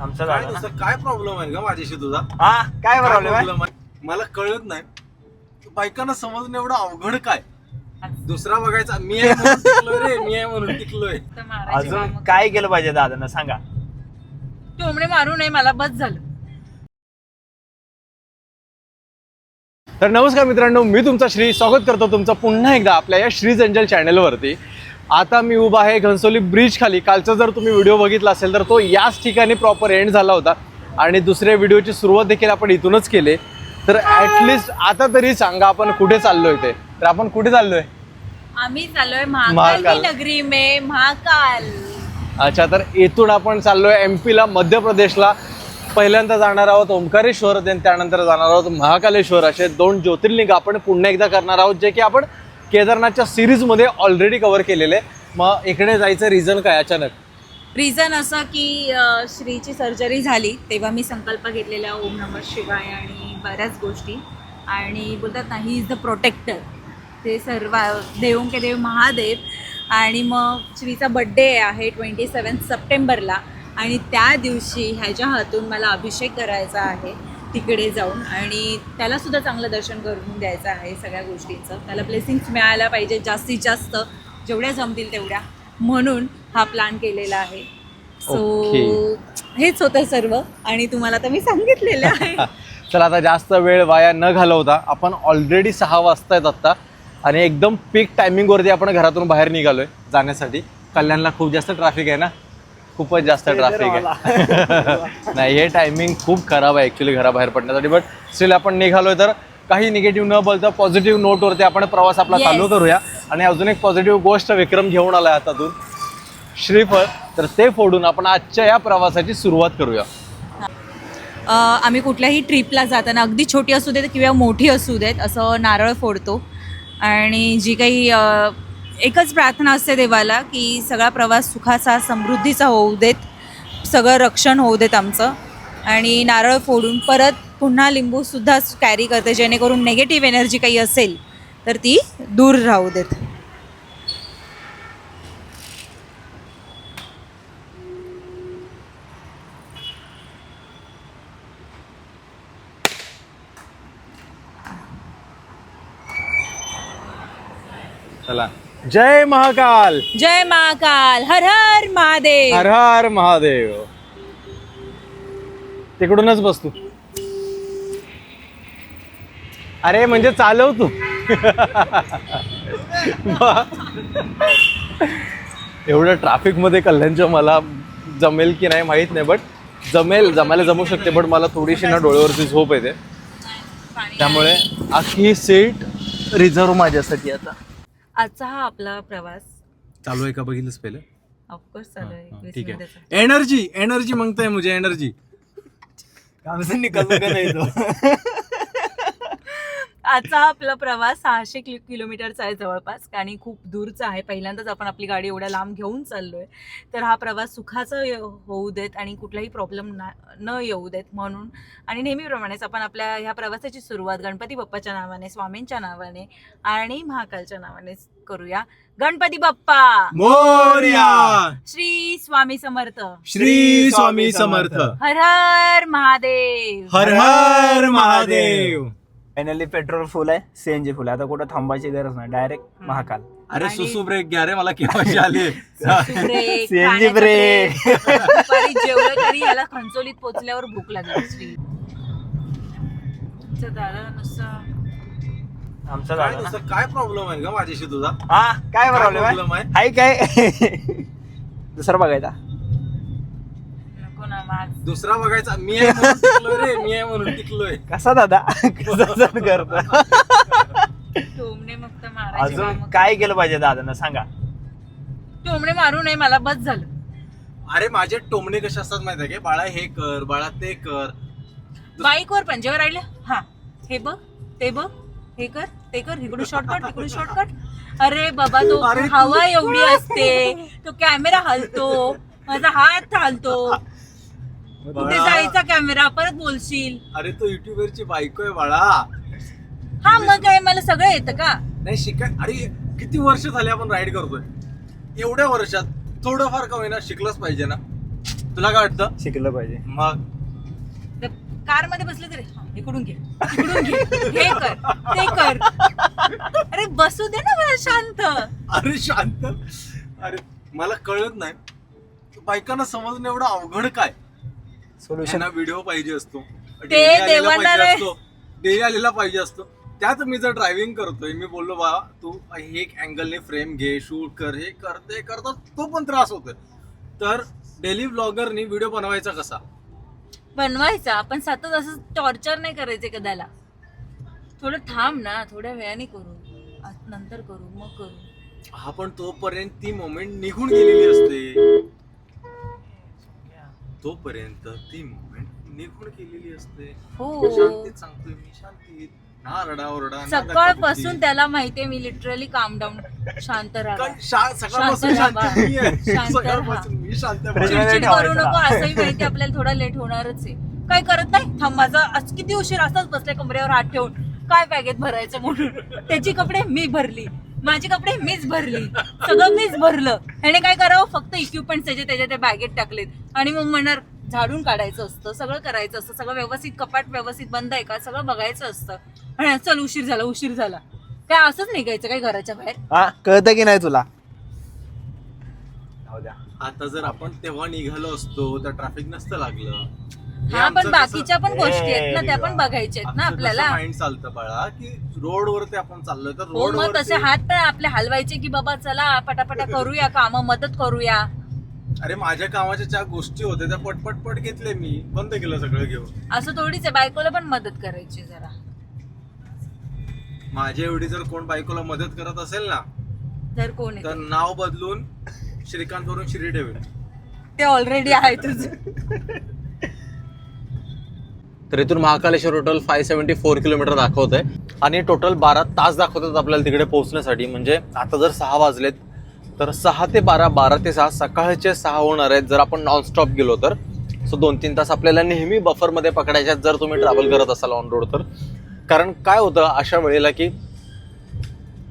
आमचा काय झाला ना. नुसतं काय प्रॉब्लेम आहे का माझ्याशी तुझा? हा काय काय प्रॉब्लेम आहे? problem आहे? मला कळत नाही. बायकांना समजणं एवढं अवघड काय? दुसरा बघायचा मी आहे म्हणून टिकलोय रे मी आहे म्हणून टिकलोय. तर मारायचे अजून कामं. काय केलं पाहिजे दादांना? सांगा. टोमणे मारू नये मला बस झालं. तर नमस्कार मित्रांनो मी तुमचा श्री स्वागत करतो तुमचं पुन्हा एकदा आपल्या या श्री जंजल चॅनलवरती आता मी उभा आहे घनसोली ब्रिज खाली. कालचा जर तुम्ही व्हिडिओ बघितला असेल तर तो याच ठिकाणी प्रॉपर एंड झाला होता. आणि दुसऱ्या व्हिडिओची सुरुवात देखील आपण इथूनच केली. तर ॲटलिस्ट आता तरी सांगा आपण कुठे चाललोय ते. तर आपण कुठे चाललोय? आम्ही चाललोय महाकाल महाकाल. की नगरी में महाकाल. अच्छा तर इथून आपण चाललोय एम पीला मध्य प्रदेशला. पहिल्यांदा जाणार आहोत ओंकारेश्वर आणि त्यानंतर जाणार आहोत महाकालेश्वर. असे दोन ज्योतिर्लिंग आपण पुन्हा एकदा करणार आहोत जे की आपण केदारनाथच्या सिरीजमध्ये ऑलरेडी कव्हर केलेले मग इकडे जायचं रिझन काय अचानक? रिझन असं की श्रीची सर्जरी झाली तेव्हा मी संकल्प घेतलेला ओम नमः शिवाय आणि बऱ्याच गोष्टी. आणि बोलतात ना ही इज द प्रोटेक्टर ते सर्व देवों के देव महादेव. आणि मग श्रीचा बड्डे आहे ट्वेंटी सेवन सप्टेंबरला. आणि त्या दिवशी ह्याच्या हातून मला अभिषेक करायचा आहे. तिकडे जाऊन आणि त्यालासुद्धा चांगलं दर्शन करून द्यायचं आहे सगळ्या गोष्टींचं. त्याला ब्लेसिंग्स मिळायला पाहिजे जास्तीत जास्त जेवढ्या जमतील तेवढ्या. म्हणून हा प्लॅन केलेला आहे. सो. हेच होतं सर्व आणि तुम्हाला तर मी सांगितलेलं आहे. चला आता जास्त वेळ वाया न घालवता आपण ऑलरेडी सहा वाजता आहेत आत्ता आणि एकदम पीक टायमिंगवरती आपण घरातून बाहेर निघालोय जाण्यासाठी. कल्याणला खूप जास्त ट्रॅफिक आहे ना? खूपच जास्त ट्रॅफिक आहे. नाही हे टायमिंग खूप खराब आहे ॲक्च्युली घराबाहेर पडण्यासाठी. बट स्टील आपण निघालोय तर काही निगेटिव्ह न बोलता पॉझिटिव्ह नोटवरती आपण प्रवास आपला Yes. चालू करूया. आणि अजून एक पॉझिटिव्ह गोष्ट विक्रम घेऊन आलाय हातातून. श्रीफळ. तर ते फोडून आपण आजच्या या प्रवासाची सुरुवात करूया. अ, आम्ही कुठल्याही ट्रिपला जाताना अगदी छोटी असू देत किंवा मोठी असू देत असं नारळ फोडतो. आणि जी काही एकच प्रार्थना असते देवाला की सगळा प्रवास सुखाचा समृद्धीचा होऊ देत सगळं रक्षण होऊ देत आमचं. आणि नारळ फोडून परत पुन्हा लिंबूसुद्धा कॅरी करते जेणेकरून नेगेटिव्ह एनर्जी काही असेल तर ती दूर राहू देत चला जय महाकाल. जय महाकाल. हर हर महादेव. हर हर महादेव. तिकडूनच बस तू. अरे म्हणजे चालव तू. एवढं ट्रॅफिकमध्ये कल्याणच्या मला जमेल की नाही माहीत नाही बट जमेल जमायला जमू शकते बट मला थोडीशी ना डोळ्यावरती झोप येते. त्यामुळे अख्खी सीट रिझर्व माझ्यासाठी आता. आजचा हा आपला प्रवास. चालू आहे का बघितलंच पहिलं? ऑफकोर्स चालू आहे. हा, ठीक. आहे. एनर्जी एनर्जी मागताय मुझे एनर्जी काम से निकलू का नाही तो? आजचा आपला प्रवास सहाशे किलो किलोमीटरचा आहे जवळपास आणि खूप दूरचा आहे. पहिल्यांदाच आपण आपली गाडी एवढ्या लांब घेऊन चाललोय. तर हा प्रवास सुखाचा होऊ देत आणि कुठलाही प्रॉब्लेम न येऊ देत म्हणून. आणि नेहमीप्रमाणेच आपण आपल्या ह्या प्रवासाची सुरुवात गणपती बाप्पाच्या नावाने स्वामींच्या नावाने आणि महाकालच्या नावाने करूया. Ganpati Bappa! Morya! Shri Swami Samarth! Shri Swami Samarth! Har Har Mahadev! Har Har Mahadev! Finally petrol full आहे सीएनजी फुल आहे. आता कुठं थांबायची गरज नाही. डायरेक्ट महाकाल. अरे आणि- सुसू ब्रेक घ्या रे मला केव्हाची आली? ब्रेक, CNG खाण्याचा ब्रेक. ब्रेक. दुपारी जेवलं तरी याला खंचोलीत पोचल्यावर भूक लागली श्री तुमचा दादा नुसतं आमचा काय झाला ना नुसतं काय प्रॉब्लेम आहे का माझ्याशी तुझा? हा काय काय प्रॉब्लेम problem आहे? आहे? हाय काय दुसरा बघायचा. दुसरा बघायचा मी आहे म्हणून टिकलोय रे मी आहे म्हणून टिकलोय. कसा दादा? कसा सण करतो टोमणे मग तर मारायचे अजून. काय केलं पाहिजे दादांना? सांगा. टोमणे मारू नये मला बस झालं. अरे माझे टोमणे कसे असतात माहिती आहे का? बाळा हे कर बाळा ते कर. बाईकवर पंजेवर राहिले हा हे बघ ते बघ हे कर ते कर इकडून शॉर्टकट इकडून शॉर्टकट अरे बाबा तो अरे तू- हवा एवढी असते तो कॅमेरा हलतो माझा हात हलतो. कुठे बाळा. जायचा कॅमेरा परत बोलशील. अरे तो युट्यूबरची बायको आहे बाळा. हा मग काय मला सगळं येतं का? नाही शिकाय अरे किती वर्ष झाले आपण राईड करतोय? एवढ्या वर्षात थोडंफार का होईना शिकलंच पाहिजे ना? तुला काय वाटतं? शिकलं पाहिजे. मग? कारमध्ये बसले तरी हा, इकडून घे इकडून घे हे कर ते कर. अरे बसू दे ना मला शांत. अरे शांत. अरे मला कळत नाही. बायकांना समजणं एवढं अवघड काय? सोल्युशन व्हिडिओ पाहिजे असतो. ते daily आलेला देवांना पाहिजे. असतो. डेली आलेला पाहिजे असतो. त्यात मी जर ड्रायव्हिंग करतोय मी बोललो बा तू हे एक अँगलने फ्रेम घे शूट कर हे कर ते करता तो पण त्रास होतोय. तर डेली ब्लॉगरनी व्हिडिओ बनवायचा कसा? बनवायचा. पण सतत असं टॉर्चर नाही करायचे कदाला. थोडं थांब ना थोड्या वेळाने करू. आज नंतर करू मग करू. हा पण तोपर्यंत ती मोमेंट निघून गेलेली असते. तोपर्यंत ती मोमेंट निघून गेलेली असते हो शांतीत सांगतोय मी शांतीत ना रडाओरडा ना सकाळपासून. त्याला माहितीये मी लिटरली काम डाऊन शांत राहा काय शा- सकाळपासून शांत शांत राहा. मी आहे. शांत राहा. सकाळपासून मी शांत आहे. Fridge मध्ये चिडचिड ठेवायचं करू नको ना. असंही माहिती आपल्याला थोडा लेट होणारच आहे काय करत नाही थांब माझा आज किती उशीर असाच बसलाय कमरेवर हात ठेवून काय बॅगेत भरायचं म्हणून त्याची कपडे मी भरली माझी कपडे मीच भरली. सगळं मीच भरलं. ह्याने काय करावं? फक्त इक्विपमेंट त्याचे त्याच्या त्या बॅगेत टाकलेत. आणि मग म्हणणार झाडून काढायचं असतं सगळं करायचं असतं सगळं व्यवस्थित कपाट व्यवस्थित बंद आहे का? सगळं बघायचं असतं. आणि चल उशीर झाला उशीर झाला. काय असंच निघायचं काय घराच्या बाहेर? हा कळतं की नाही तुला? जाऊ द्या. आता जर आपण तेव्हा निघालो असतो तर ट्रॅफिक नसतं लागलं. हे पण बाकीच्या पण गोष्टी आहेत ना त्या पण. बघायच्या आहेत ना आपल्याला. माइंड चालतं बाळा की रोडवरती आपण चाललोय तर हो मग तसे हात पण आपले हलवायचे की बाबा चला पटापटा करूया काम मदत करूया. अरे माझ्या कामाच्या ज्या गोष्टी होत्या त्या पटपट पट घेतले मी. बंद केलं सगळं घेऊन. असं थोडीच आहे बायकोला पण मदत करायची जरा. माझ्या एवढी जर कोण बायकोला मदत करत असेल ना जर कोण तर. नाव बदलून श्रीकांत वरून श्री ठेवेल ते ऑलरेडी आहे तुझं. तर इथून Mahakaleshwar total five seventy four kilometre दाखवत आहे आणि टोटल बारा तास दाखवतात आपल्याला तिकडे पोहोचण्यासाठी. म्हणजे आता जर सहा वाजलेत तर सहा ते बारा बारा ते सहा सकाळचे सहा होणार आहेत. जर आपण नॉनस्टॉप गेलो तर सो दोन तीन तास आपल्याला नेहमी बफरमध्ये पकडायच्यात जर तुम्ही ट्रॅव्हल करत असाल ऑन रोड तर. कारण काय होतं अशा वेळेला की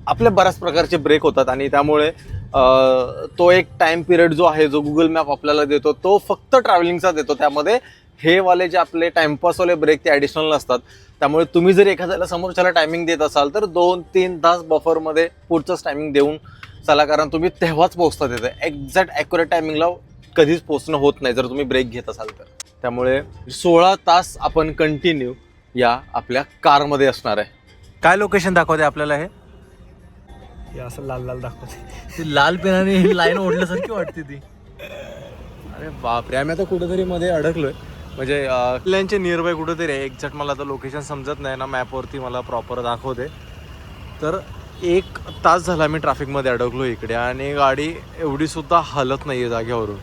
आपल्या बऱ्याच प्रकारचे ब्रेक होतात आणि त्यामुळे तो एक टाइम पिरियड जो आहे जो गुगल मॅप आपल्याला देतो तो फक्त ट्रॅव्हलिंगचा देतो. त्यामध्ये हे वाले जे आपले टाइमपासवाले ब्रेक ते ॲडिशनल नसतात. त्यामुळे तुम्ही जर एखाद्याला समोरच्याला टायमिंग देत असाल तर दोन तीन तास बफरमध्ये पुढचंच टायमिंग देऊन चला कारण तुम्ही तेव्हाच पोहोचता तिथे एक्झॅक्ट ॲक्युरेट टायमिंगला कधीच पोहोचणं होत नाही जर तुम्ही ब्रेक घेत असाल तर. त्यामुळे सोळा तास आपण कंटिन्यू या आपल्या कारमध्ये असणार आहे. काय लोकेशन दाखवते आपल्याला हे? हे असं लाल लाल दाखवते ती लाल पेनाने लाईन ओढल्यासारखी वाटते ती. अरे बापरे आम्ही आता कुठेतरी मध्ये अडकलोय. म्हणजे किल्ल्यांचे नियरबाय कुठंतरी आहे. एक्झॅक्ट मला आता लोकेशन समजत नाही ना. मॅपवरती मला प्रॉपर दाखवते. तर एक तास झाला मी ट्रॅफिकमध्ये अडकलो इकडे आणि गाडी एवढीसुद्धा हलत नाही आहे जाग्यावरून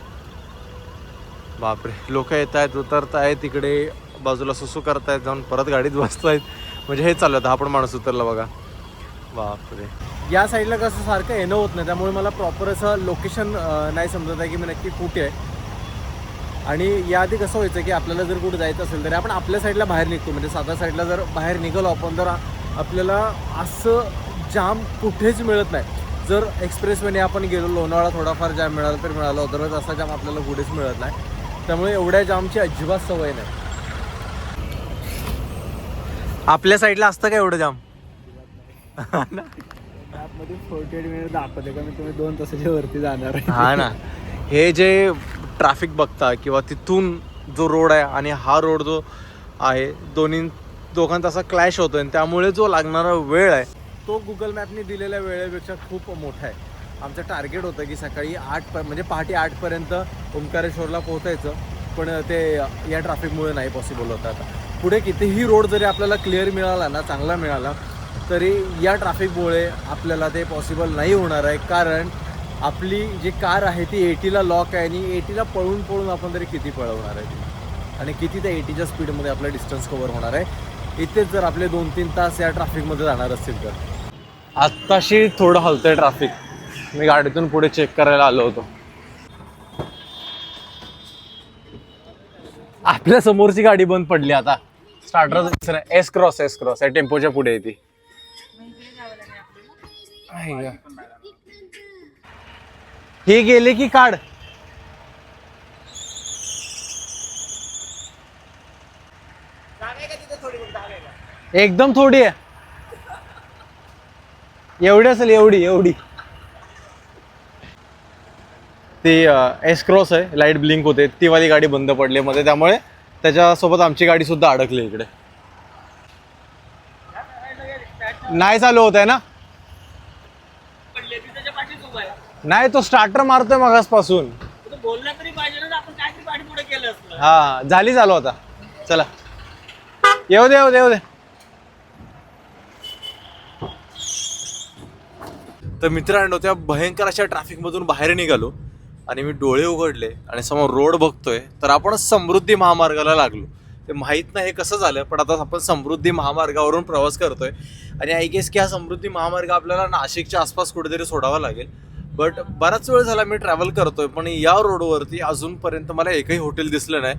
बापरे. लोक येत आहेत उतरत आहेत तिकडे बाजूला सुसू करतायत जाऊन परत गाडीत बसतायत. म्हणजे हे चालू आहे हा पण माणूस उतरला बघा. बापरे. या साईडला कसं सारखं येणं होत नाही. त्यामुळे मला प्रॉपर असं लोकेशन नाही समजत आहे की मी नक्की कुठे आहे. आणि याआधी कसं व्हायचं की आपल्याला जर कुठे जायचं असेल तरी आपण आपल्या साईडला बाहेर निघतो. म्हणजे साध्या साईडला जर बाहेर निघालो आपण तर आपल्याला असं जाम कुठेच मिळत नाही. जर एक्सप्रेसवेने आपण गेलो लोणावळा थोडाफार जाम मिळाला तर मिळालं अदरवाईज असा जाम आपल्याला कुठेच मिळत नाही. त्यामुळे एवढ्या जामची अजिबात सवय नाही. आपल्या साईडला असतं का एवढं जाम? फोर्टी एट मिनिट दाखवते का मी? तुम्ही दोन तासाच्या वरती जाणार आहे. हा ना. हे जे ट्रॅफिक बघता किंवा तिथून जो रोड आहे आणि हा रोड जो आहे दोन्ही दोघांचा असा क्लॅश होतोय आणि त्यामुळे जो लागणारा वेळ आहे तो गुगल मॅपने दिलेल्या वेळेपेक्षा खूप मोठा आहे. आमचं टार्गेट होतं की सकाळी आठ प म्हणजे पहाटे आठपर्यंत ओंकारेश्वरला पोहोचायचं पण ते या ट्रॅफिकमुळे नाही पॉसिबल होतं आता. पुढे कितीही रोड जरी आपल्याला क्लिअर मिळाला ना चांगला मिळाला तरी या ट्रॅफिकमुळे आपल्याला ते पॉसिबल नाही होणार आहे कारण आपली जी कार आहे ती एटीला लॉक आहे आणि एटीला पळून पळून आपण तरी किती पळवणार आहे ती? आणि किती त्या एटीच्या स्पीडमध्ये आपला डिस्टन्स कव्हर होणार आहे? इथेच जर आपले दोन तीन तास या ट्रॅफिकमध्ये जाणार असतील तर. आत्ताशी थोडं हलतंय ट्रॅफिक मी गाडीतून पुढे चेक करायला आलो होतो. आपल्या समोरची गाडी बंद पडली आता. Starter S cross S cross आहे टेम्पोच्या पुढे आहे ती. आहे का? हे गेले की काढ. एकदम थोडी आहे. एवढी असेल एवढी एवढी. ती एस क्रॉस आहे लाइट ब्लिंक होते. ती वाली गाडी बंद पडली मध्ये. त्यामुळे त्याच्यासोबत आमची गाडी सुद्धा अडकली इकडे. नाही चालू होत आहे ना? नाही तो स्टार्टर मारतोय मगासपासून. बोलला तरी पाहिजे ना आपण काहीतरी पाठी पुढे केलं असतं. हा झाली चालू आता. चला. येऊ दे येऊ दे येऊ दे. तर मित्रांनो त्या भयंकर अशा ट्रॅफिकमधून बाहेर निघालो आणि मी डोळे उघडले आणि समोर रोड बघतोय तर आपण समृद्धी महामार्गाला लागलो. ते माहीत नाही हे कसं झालं पण आता आपण समृद्धी महामार्गावरून प्रवास करतोय. आणि आय गेस की हा समृद्धी महामार्ग आपल्याला नाशिकच्या आसपास कुठेतरी सोडावा लागेल. बट बराच वेळ झाला मी ट्रॅव्हल करतोय पण या रोडवरती अजूनपर्यंत मला एकही हॉटेल दिसलं नाही.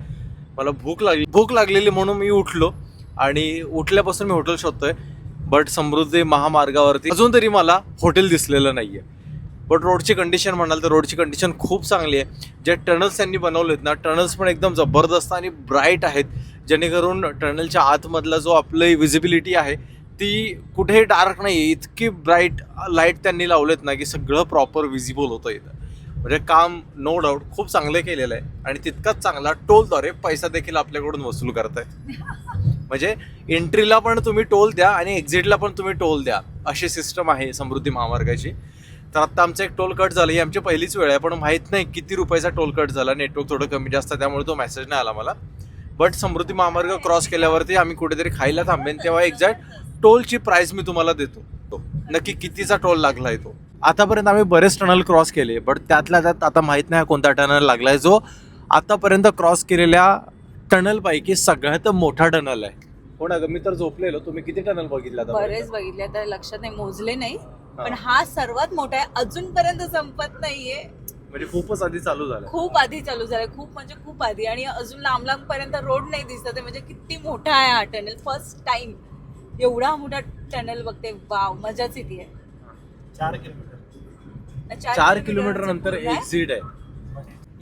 मला भूक लागली भूक लागलेली म्हणून मी उठलो आणि उठल्यापासून मी हॉटेल शोधतोय. बट समृद्धी महामार्गावरती अजून तरी मला हॉटेल दिसलेलं नाही आहे बट रोडची कंडिशन म्हणाल तर रोडची कंडिशन खूप चांगली आहे. जे टनल्स त्यांनी बनवलेत ना टनल्स पण एकदम जबरदस्त आणि ब्राईट आहेत. जेणेकरून टनलच्या आतमधला जो आपली विजिबिलिटी आहे ती कुठेही डार्क नाही इतकी ब्राईट लाइट त्यांनी लावलेत ना की सगळं प्रॉपर विजिबल होतं इथं. म्हणजे काम नो डाऊट खूप चांगलं केलेलं आहे. आणि तितकाच चांगला टोलद्वारे पैसा देखील आपल्याकडून वसूल करतायत. म्हणजे एंट्रीला पण तुम्ही टोल द्या आणि एक्झिटला पण तुम्ही टोल द्या अशी सिस्टम आहे समृद्धी महामार्गाची. तर आत्ता आमचं एक टोल कट झालं ही आमची पहिलीच वेळ आहे पण माहीत नाही किती रुपयाचा टोल कट झाला. नेटवर्क थोडं कमी जास्त आहे, त्यामुळे तो मेसेज नाही आला मला. बट समृद्धी महामार्ग क्रॉस केल्यावरती आम्ही कुठेतरी खायला थांबेन तेव्हा एक्झॅक्ट टोलची प्राइस मी तुम्हाला देतो. नक्की कितीचा टोल लागलाय तो? आतापर्यंत आम्ही बरेच टनल क्रॉस केले बट त्यातल्या त्यात आता माहीत नाही कोणता टनल लागलाय जो आतापर्यंत क्रॉस केलेल्या टनल पैकी सगळ्यात मोठा टनल आहे. हो ना मी तर झोपलेलो. तुम्ही किती टनल बघितले बरेच बघितले तर लक्षात नाही मोजले नाही. पण हा सर्वात मोठा आहे. अजूनपर्यंत संपत नाहीये. म्हणजे खूपच आधी चालू झालं खूप आधी चालू झालाय. खूप म्हणजे खूप आधी. आणि अजून लांब लांब पर्यंत रोड नाही दिसत. म्हणजे किती मोठा आहे हा टनेल फर्स्ट टाइम एवढा मोठा टनेल बघते. वाव मजाच येते. चार किलोमीटर. चार किलोमीटर नंतर एक्झिट आहे?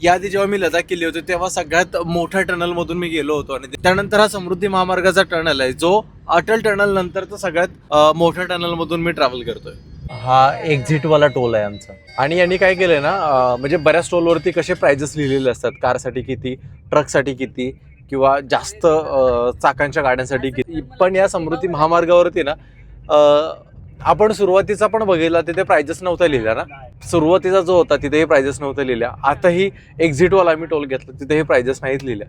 याआधी जेव्हा मी लडाख केली होती तेव्हा सगळ्यात मोठ्या टनल मधून मी गेलो होतो. आणि त्यानंतर हा समृद्धी महामार्गाचा टनल आहे जो अटल टनल नंतरचा सगळ्यात मोठ्या टनल मधून मी ट्रॅव्हल करतोय. हा एक्झिट वाला टोल आहे आमचा. आणि यांनी काय केलंय ना म्हणजे बऱ्याच टोलवरती कसे प्राइजेस लिहिलेले असतात? कारसाठी किती ट्रकसाठी किती? किंवा जास्त चाकांच्या गाड्यांसाठी किती पण या समृद्धी महामार्गावरती ना आपण सुरुवातीचा पण बघितला तिथे प्रायजेस नव्हत्या लिहिल्या ना. सुरुवातीचा जो होता तिथेही प्रायजेस नव्हत्या लिहिल्या. आताही एक्झिटवाला आम्ही टोल घेतला तिथेही प्रायजेस नाहीत लिहिल्या.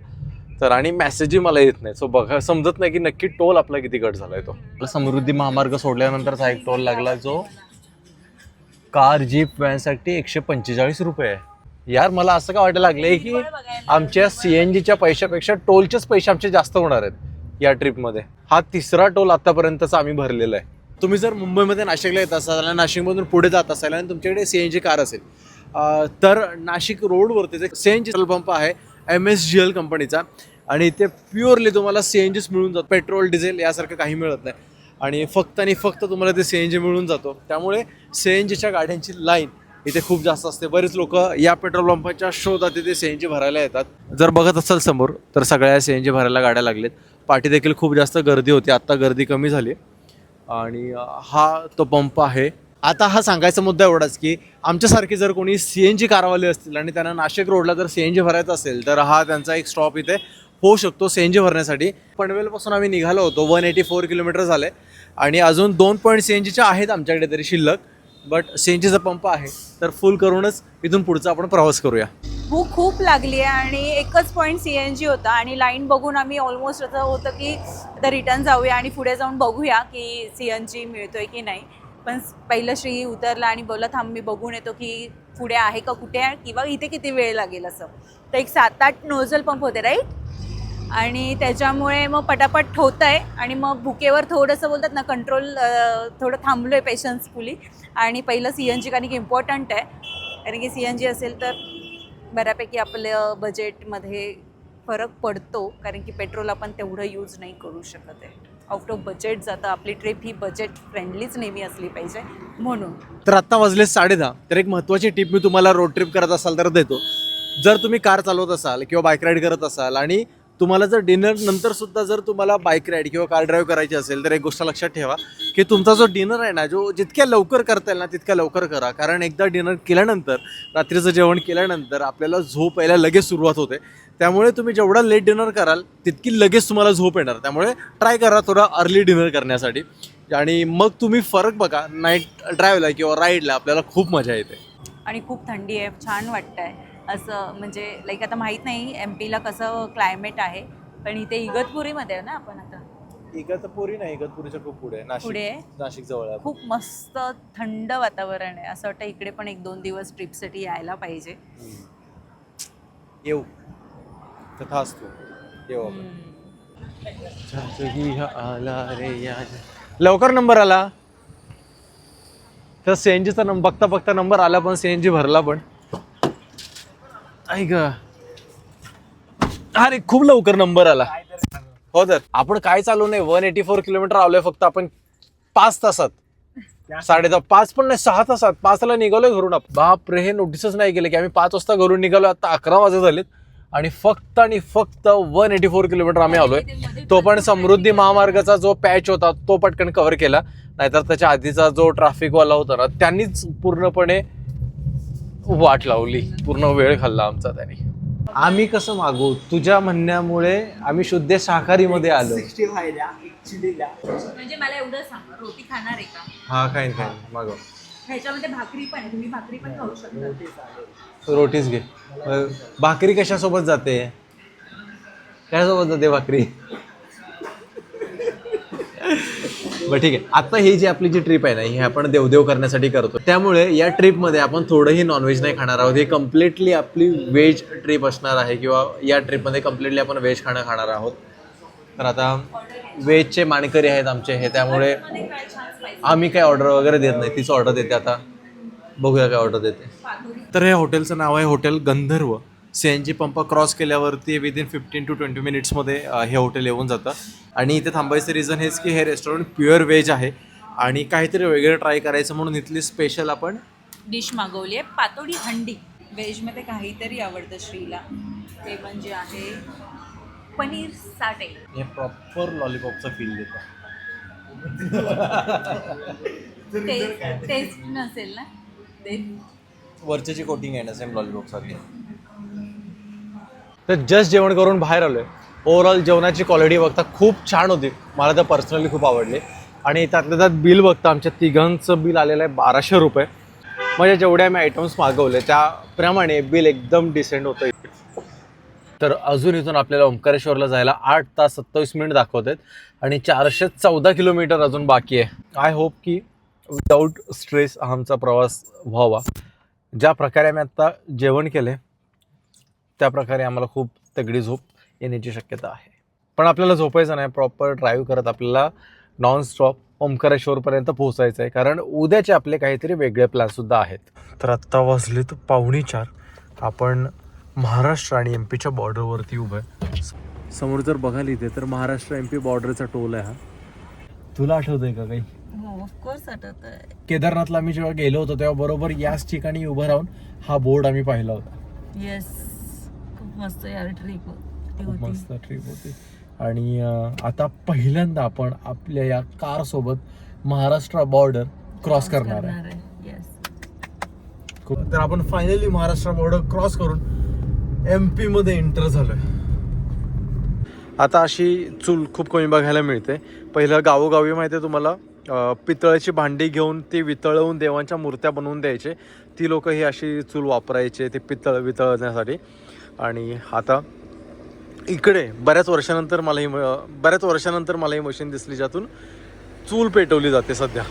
तर आणि मेसेजही मला येत नाही. सो बघा समजत नाही की नक्की टोल आपला किती कट झालाय तो. आपला समृद्धी महामार्ग सोडल्यानंतरचा एक टोल लागला जो कार जीप व्हॅनसाठी एकशे पंचेचाळीस रुपये आहे. यार मला असं का वाटायला लागलंय की आमच्या सीएनजीच्या पैशापेक्षा टोलचेच पैसे आमचे जास्त होणार आहेत या ट्रिपमध्ये हा तिसरा टोल आतापर्यंतचा आम्ही भरलेला आहे. तुम्ही जर मुंबईमध्ये नाशिकला येत असाल आणि नाशिकमधून पुढे जात असाल आणि तुमच्याकडे सीएनजी कार असेल तर नाशिक रोडवरती एक सीएनजी पेट्रोल पंप आहे एम एस जी एल कंपनीचा आणि इथे प्युअरली तुम्हाला सी एन जीच मिळून जातो. पेट्रोल डिझेल यासारखं काही मिळत नाही. आणि फक्त आणि फक्त तुम्हाला ते सी एन जी मिळून जातो. त्यामुळे सी एन जीच्या गाड्यांची लाईन इथे खूप जास्त असते. बरेच लोक या पेट्रोल पंपाच्या शोधात इथे सी एन जी भरायला येतात. जर बघत असाल समोर तर सगळ्या सी एन जी भरायला गाड्या लागलेत. पाठी देखील खूप जास्त गर्दी होती. आत्ता गर्दी कमी झाली. आणि हा तो पंप आहे. आता हा सांगायचा मुद्दा एवढाच की आमच्यासारखे जर कोणी सी एन जी कारवाले असतील आणि त्यांना नाशिक रोडला जर सी एन जी भरायचं असेल तर हा त्यांचा एक स्टॉप इथे होऊ शकतो सी एन जी भरण्यासाठी. पनवेलपासून आम्ही निघालो होतो. वन एटी फोर किलोमीटर झाले. आणि अजून दोन पॉईंट सी एन जीच्या आहेत आमच्याकडे तरी शिल्लक. बट सी एन जीचा पंप आहे तर फुल करूनच इथून पुढचा आपण प्रवास करूया. भूक खूप लागली आहे आणि एकच पॉईंट सी एन जी होता आणि लाईन बघून आम्ही ऑलमोस्ट असं होतं की आता रिटर्न जाऊया आणि पुढे जाऊन बघूया की सी एन जी मिळतोय की नाही. पण पहिलं श्री उतरला आणि बोलला थांब मी बघून येतो की पुढे आहे का कुठे आहे? किंवा इथे किती वेळ लागेल असं. तर एक सात आठ नोझल पंप होते राईट आणि त्याच्यामुळे मग पटापट होत आहे आणि मग भुकेवर थोडंसं बोलतात ना कंट्रोल थोडं थांबलो आहे पेशन्सफुली आणि पहिलं सी एन जी कारण की इम्पॉर्टंट आहे. कारण की सी एन जी असेल तर बऱ्यापैकी आपल्या बजेटमध्ये फरक पडतो. कारण की पेट्रोल आपण तेवढं यूज नाही करू शकत आहे. आउट ऑफ बजेट जातं. आपली ट्रिप ही बजेट फ्रेंडलीच नेहमी असली पाहिजे. म्हणून. तर आत्ता वाजले साडेदहा. तर एक महत्त्वाची टिप मी तुम्हाला रोड ट्रिप करत असाल तर देतो. जर तुम्ही कार चालवत असाल किंवा बाईक राईड करत असाल आणि तुम्हाला जर डिनर नंतर सुद्धा जर तुम्हाला बाईक राईड किंवा कार ड्राईव्ह करायची असेल तर एक गोष्ट लक्षात ठेवा की तुमचा जो डिनर आहे ना जो जितक्या लवकर करता येईल ना तितक्या लवकर करा. कारण एकदा डिनर केल्यानंतर रात्रीचं जेवण केल्यानंतर आपल्याला झोप यायला लगेच सुरुवात होते. त्यामुळे तुम्ही जेवढा लेट डिनर कराल तितकी लगेच तुम्हाला झोप येणार. त्यामुळे ट्राय करा थोडा अर्ली डिनर करण्यासाठी. आणि मग तुम्ही फरक बघा नाईट ड्राईव्हला किंवा राईडला आपल्याला खूप मजा येते. आणि खूप थंडी आहे छान वाटतंय. असं म्हणजे लाईक आता माहीत नाही एम पीला कसं क्लायमेट आहे पण इथे इगतपुरीमध्ये आहे ना आपण आता. इगतपुरी नाही इगतपुरीच्या खूप पुढे नाशिक पुढे आहे. नाशिक जवळ आहे. खूप मस्त थंड वातावरण आहे. असं वाटतं इकडे पण एक दोन दिवस ट्रिपसाठी यायला पाहिजे. येऊ. तथा असतो. येऊ आपण. आला रे या लवकर नंबर आला. तर सीएनजीचा नंबर बघता बघता नंबर आला पण सीएनजी भरला पण. ऐक. अरे खूप लवकर नंबर आला. हो तर. आपण काय चालू नाही वन एटी फोर किलोमीटर आलोय फक्त आपण पाच तासात. साडेदहा पाच पण नाही सहा तासात. पाचला निघालोय घरून आपण. बाप रे हे नोटीसच नाही केलं की आम्ही पाच वाजता घरून निघालो आता अकरा वाजे झालेत. आणि फक्त आणि फक्त वन एटी फोर किलोमीटर आम्ही आलोय तो पण समृद्धी महामार्गाचा जो पॅच होता तो पटकन कव्हर केला. नाहीतर त्याच्या आधीचा जो ट्रॅफिकवाला होता ना त्यांनीच पूर्णपणे वाट लावली. पूर्ण वेळ खाल्ला आमचा त्यांनी. आम्ही कसं मागू? तुझ्या म्हणण्यामुळे आम्ही शुद्ध आलो. एक चिली द्या म्हणजे मला एवढं सांगा रोटी खाणार आहे का? हा काय काय मागव. ह्याच्यामध्ये भाकरी पण आहे तुम्ही भाकरी पण खाऊ शकता. रोटीच घे. भाकरी कशासोबत जाते? कशासोबत जाते भाकरी? बरं ठीक आहे. आता ही जी आपली जी ट्रिप आहे ना ही आपण देवदेव करण्यासाठी करतो त्यामुळे या ट्रिपमध्ये आपण थोडंही नॉनव्हेज नाही खाणार आहोत. ही कम्प्लिटली आपली व्हेज ट्रिप असणार आहे किंवा या ट्रिपमध्ये कम्प्लिटली आपण व्हेज खाणं खाणार आहोत. तर आता व्हेजचे माणकरी आहेत आमचे हे त्यामुळे आम्ही काय ऑर्डर वगैरे देत नाही. तीच ऑर्डर देते आता. बघूया काय ऑर्डर देते. तर हे हॉटेलचं नाव आहे hotel Gandharva. C N G pump cross केल्यावरती विदिन फिफ्टीन टू ट्वेंटी मिनिट्समध्ये हे हॉटेल येऊन जातं. आणि इथे थांबायचं रिझन हेच की हे रेस्टॉरंट प्युअर व्हेज आहे. आणि काहीतरी वेगळं ट्राय करायचं म्हणून इथली स्पेशल आपण डिश मागवली आहे पातोडी हंडी. व्हेजमध्ये काहीतरी आवडतं श्रीला. ते म्हणजे आहे पनीर साटे हे प्रॉपर लॉलीपॉपचं फील देतं. टेस्ट टेस्ट नसेल ना? ते वरची जी कोटिंग आहे ना सेम लॉलीपॉप सारखी. तर जस्ट जेवण करून बाहेर आलोय. ओव्हरऑल जेवणाची क्वालिटी बघता खूप छान होती. मला तर पर्सनली खूप आवडली. आणि त्यातल्या त्यात बिल बघता आमच्या तिघांचं बिल आलेलं आहे बाराशे रुपये. म्हणजे जेवढे आम्ही आयटम्स मागवले त्याप्रमाणे बिल एकदम डिसेंट होतं तर अजून इथून आपल्याला ओंकारेश्वरला जायला आठ तास सत्तावीस मिनिट दाखवत आहेत आणि चारशे चौदा किलोमीटर अजून बाकी आहे. आय होप की विदाऊट स्ट्रेस आमचा प्रवास व्हावा. ज्या प्रकारे आम्ही आत्ता जेवण केले त्या प्रकारे आम्हाला खूप तगडी झोप येण्याची शक्यता आहे. पण आपल्याला झोपायचं नाही प्रॉपर ड्राईव्ह करत आपल्याला नॉन स्टॉप ओंकारेश्वरपर्यंत पोहोचायचं आहे. कारण उद्याचे आपले काहीतरी वेगळे प्लॅनसुद्धा आहेत. तर आत्ता वाजले तर पावणे चार. आपण महाराष्ट्र आणि एम पीच्या बॉर्डरवरती उभं आहे. समोर जर बघायला इथे तर महाराष्ट्र एम पी बॉर्डरचा टोल आहे हा. तुला आठवतंय का काही? हो केदारनाथला आम्ही जेव्हा गेलो होतो तेव्हा बरोबर याच ठिकाणी उभं राहून हा बोर्ड आम्ही पाहिला होता. येस खूप मस्त यार ट्रिप खूप मस्त ट्रिप होती. आणि आता पहिल्यांदा आपण आपल्या या कार सोबत महाराष्ट्र बॉर्डर क्रॉस करणार आहे. तर आपण फायनली महाराष्ट्र बॉर्डर क्रॉस करून एम पी मध्ये एंटर झालोय. आता अशी चूल खूप कमी बघायला मिळते. पहिलं गावोगावी माहिती आहे तुम्हाला अं, पितळाची भांडी घेऊन ती वितळवून देवांच्या मूर्त्या बनवून द्यायचे. ती लोक ही अशी चूल वापरायचे ते पितळ वितळण्यासाठी आणि आता इकडे बऱ्याच वर्षानंतर मला ही बऱ्याच वर्षानंतर मला ही मशीन दिसली ज्यातून चूल पेटवली जाते सध्या.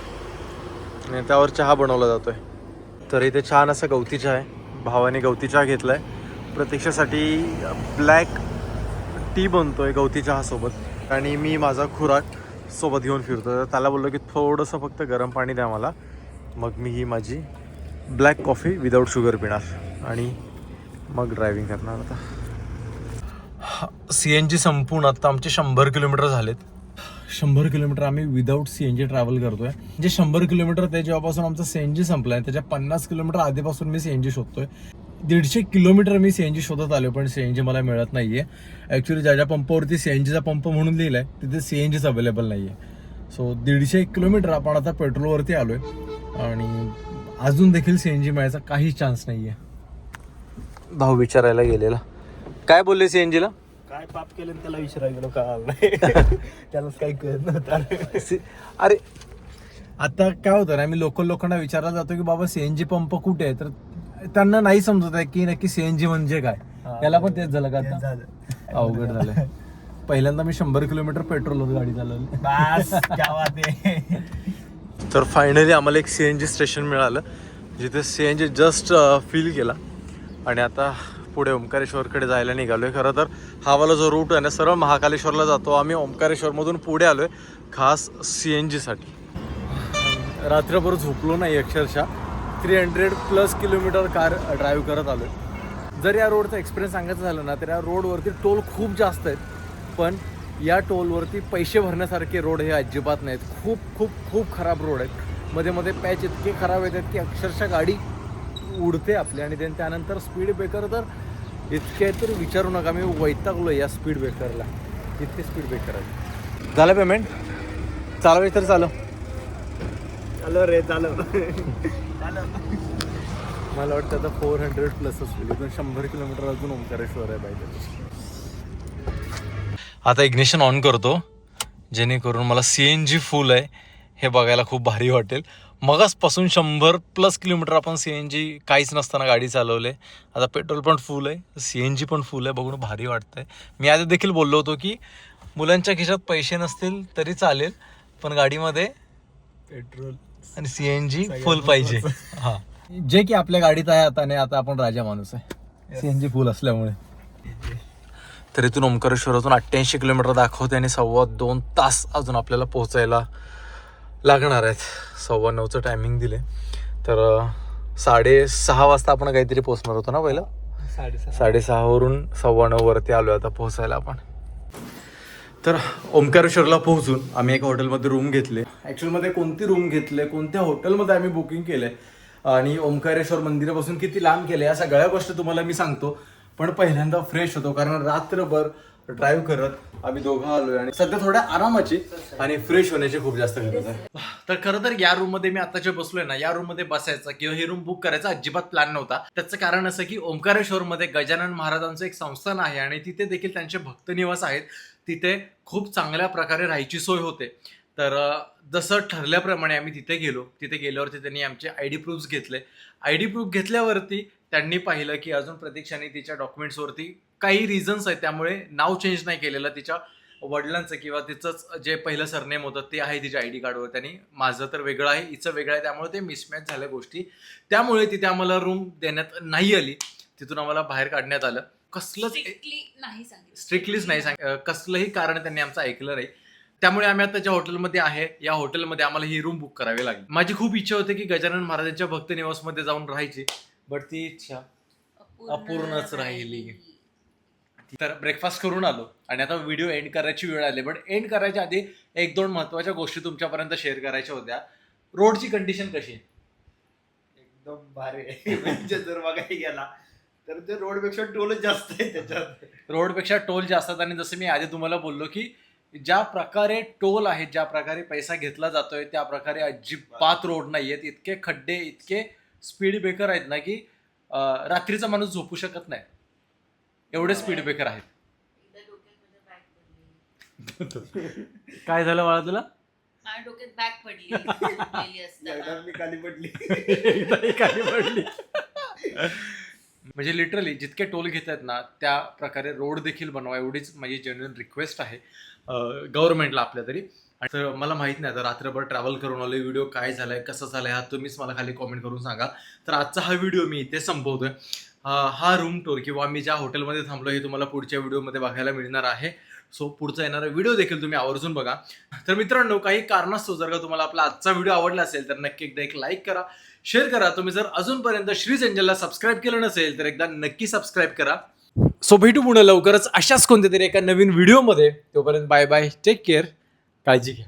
आणि त्यावर चहा बनवला जातो आहे तर इथे छान असा गवती चहा आहे. भावाने गवती चहा घेतला आहे प्रत्यक्षासाठी ब्लॅक टी बनतो आहे गवती चहासोबत आणि मी माझा खुराक सोबत घेऊन फिरतो तर त्याला बोललो की थोडंसं फक्त गरम पाणी द्या मला. मग मी ही माझी ब्लॅक कॉफी विदाऊट शुगर पिणार. आणि मग ड्रायव्हिंग करणार आता. सी एन जी संपूर्ण आता आमचे शंभर किलोमीटर झालेत. शंभर किलोमीटर आम्ही without C N G travel करतोय. जे शंभर किलोमीटर ते जेव्हापासून आमचं सी एन जी संपलाय त्याच्या पन्नास किलोमीटर आधीपासून मी सी एन जी शोधतोय. दीडशे किलोमीटर मी सीएनजी शोधत आलो पण सीएनजी मला मिळत नाहीये. ऍक्च्युली ज्या ज्या पंपावरती सीएनजीचा पंप म्हणून लिहिलाय तिथे सीएनजीच अवेलेबल नाहीये. सो दीडशे किलोमीटर आपण आता पेट्रोलवरती आलोय. आणि अजून देखील सीएनजी मिळायचा काही चान्स नाहीये. भाऊ विचारायला गेलेला. काय बोलले सीएनजीला काय पाप केलं त्याला विचारायला गेलो का नाही. त्यालाच काही कळत नव्हतं. अरे. आता काय होतं ना मी लोकल लोकांना विचारला जातो की बाबा सीएनजी पंप कुठे आहे? तर त्यांना नाही समजत आहे की नक्की सीएनजी म्हणजे काय. हा. याला पण तेच झालं का झालं. अवघड झालंय पहिल्यांदा मी शंभर किलोमीटर पेट्रोलवर गाडी चालवली. तर फायनली आम्हाला एक सी एन जी स्टेशन मिळालं जिथे C N G just fill केला. आणि आता पुढे ओंकारेश्वरकडे जायला निघालोय. खरं तर हा वाला जो रूट आहे ना सरळ महाकालेश्वरला जातो. आम्ही ओंकारेश्वरमधून पुढे आलोय खास सी एन जीसाठी रात्रभर झोपलो नाही अक्षरशः. Three hundred plus kilometre car drive करत आलोय. जर या रोडचा एक्सपिरियन्स सांगायचं झालं ना तर या रोडवरती टोल खूप जास्त आहेत. पण या टोलवरती पैसे भरण्यासारखे रोड हे अजिबात नाहीत. खूप खूप खूप खराब रोड आहेत. मध्ये मध्ये पॅच इतके खराब येतात की अक्षरशः गाडी उडते आपली आणि त्यानंतर स्पीड ब्रेकर तर इतके तर विचारू नका मी वैतागलो या स्पीड ब्रेकरला इतके स्पीड ब्रेकर आहेत. झालं पेमेंट चालवायचं तर चालव. चालो रे चालो मला वाटतं आता फोर हंड्रेड प्लसच होईल इथून शंभर किलोमीटर अजून ओंकारेश्वर आहे पाहिजे. आता इग्निशन ऑन करतो. जेणेकरून मला सी एन जी फुल आहे. हे बघायला खूप भारी वाटेल. मगाचपासून शंभर प्लस किलोमीटर आपण सी एन जी काहीच नसताना गाडी चालवले. आता पेट्रोल पण फुल आहे. सी एन जी पण फुल आहे. बघून भारी वाटतंय. मी आधी देखील बोललो होतो की मुलांच्या खिशात पैसे नसतील तरी चालेल पण गाडीमध्ये पेट्रोल आणि सी एन जी फुल पाहिजे. हा. जे की आपल्या गाडीत आहे आता नाही आता आपण राजा माणूस आहे. सी एन जी फुल असल्यामुळे. तर इथून ओंकारेश्वरातून अठ्ठ्याऐंशी किलोमीटर दाखवते आणि सव्वा दोन तास अजून आपल्याला पोहोचायला लागणार आहेत. सव्वा नऊचं टायमिंग दिले तर साडेसहा वाजता आपण काहीतरी पोहोचणार होतो ना पहिलं? साडेसहा. साडेसहावरून सव्वा नऊ वरती आलो आता पोहोचायला आपण. तर ओंकारेश्वरला पोहोचून आम्ही एका हॉटेलमध्ये रूम घेतले. ॲक्च्युअलमध्ये कोणती रूम घेतले कोणत्या हॉटेलमध्ये आम्ही बुकिंग केले आणि ओंकारेश्वर मंदिरापासून किती लांब केले या सगळ्या गोष्टी तुम्हाला मी सांगतो. पण पहिल्यांदा फ्रेश होतो कारण रात्रभर ड्राईव्ह करत आम्ही दोघं आलोय आणि सध्या थोड्या आरामाची आणि फ्रेश होण्याची खूप जास्त गरज आहे. तर खरं तर या रूममध्ये मी आता जे बसलोय ना या रूममध्ये बसायचा किंवा ही रूम बुक करायचा अजिबात प्लॅन नव्हता. त्याचं कारण असं की ओंकारेश्वर मध्ये गजानन महाराजांचं एक संस्थान आहे आणि तिथे देखील त्यांचे भक्त निवास आहेत. तिथे खूप चांगल्या प्रकारे राहायची सोय होते. तर जसं ठरल्याप्रमाणे आम्ही तिथे गेलो. तिथे गेल्यावरती त्यांनी आमचे आय डी प्रूफ्स घेतले. आय डी प्रूफ घेतल्यावरती त्यांनी पाहिलं की अजून प्रतीक्षाने तिच्या डॉक्युमेंट्सवरती काही रिझन्स आहेत त्यामुळे नाव चेंज नाही केलेलं तिच्या वडिलांचं किंवा तिचंच जे पहिलं सरनेम होतं ते आहे तिच्या आय डी कार्डवर त्यांनी माझं तर वेगळं आहे हिचं वेगळं आहे त्यामुळे ते मिसमॅच झाल्या गोष्टी. त्यामुळे तिथे आम्हाला रूम देण्यात नाही आली. तिथून आम्हाला बाहेर काढण्यात आलं. कसलंच स्ट्रिक्टलीच नाही सांग कसलंही कारण त्यांनी आमचं ऐकलं नाही. त्यामुळे आम्ही आता ज्या हॉटेलमध्ये आहे या हॉटेलमध्ये आम्हाला ही रूम बुक करावी लागली. माझी खूप इच्छा होती की गजानन महाराजांच्या भक्त निवासमध्ये जाऊन राहायची बट ती इच्छा अपूर्णच राहिली. तर ब्रेकफास्ट करून आलो. आणि आता व्हिडिओ एंड करायची वेळ आली. पण एंड करायच्या आधी एक दोन महत्त्वाच्या गोष्टी तुमच्यापर्यंत शेअर करायच्या होत्या. रोडची कंडिशन कशी आहे? एकदम भारी आहे. म्हणजे जर बघायला गेला तर ते रोडपेक्षा टोलच जास्त आहे त्याच्यात. रोडपेक्षा टोल जास्त आहेत. आणि जसं मी आधी तुम्हाला बोललो की ज्या प्रकारे टोल आहे ज्या प्रकारे पैसा घेतला जातोय त्या प्रकारे अजिबात रोड नाही आहेत. इतके खड्डे इतके स्पीड ब्रेकर आहेत ना की रात्रीचा माणूस झोपू शकत नाही. एवढे स्पीड ब्रेकर आहेत. काय झालं बाळा तुला? माझ्या डोक्यात बॅग पडली. झोपलेली असताना. एकदा मी खाली पडली. एकदाही खाली पडली. म्हणजे लिटरली जितके टोल घेत आहेत ना त्या प्रकारे रोड देखील बनवा एवढीच माझी जेन्युअन रिक्वेस्ट आहे. गव्हर्नमेंटला आपल्या तरी. आणि तर मला माहीत नाही आता रात्रभर ट्रॅव्हल करून आलो व्हिडिओ काय झालाय कसं झालाय हा तुम्हीच मला खाली कॉमेंट करून सांगा. तर आजचा हा व्हिडिओ मी इथे संपवतोय. हा रूम टूर किंवा मी ज्या हॉटेलमध्ये थांबलो हे तुम्हाला पुढच्या व्हिडिओमध्ये बघायला मिळणार आहे. सो पुढचा येणारा व्हिडिओ देखील तुम्ही आवर्जून बघा. तर मित्रांनो काही कारणास्तव जर का तुम्हाला आपला आजचा व्हिडिओ आवडला असेल तर नक्की एकदा एक लाईक करा. शेअर करा. तुम्ही जर अजूनपर्यंत श्री एंजलला सबस्क्राईब केलं नसेल तर एकदा नक्की सबस्क्राईब करा. सो भेटू पुढे लवकरच अशाच कोणत्या तरी एका नवीन व्हिडिओमध्ये तोपर्यंत बाय बाय टेक केअर काळजी घ्या.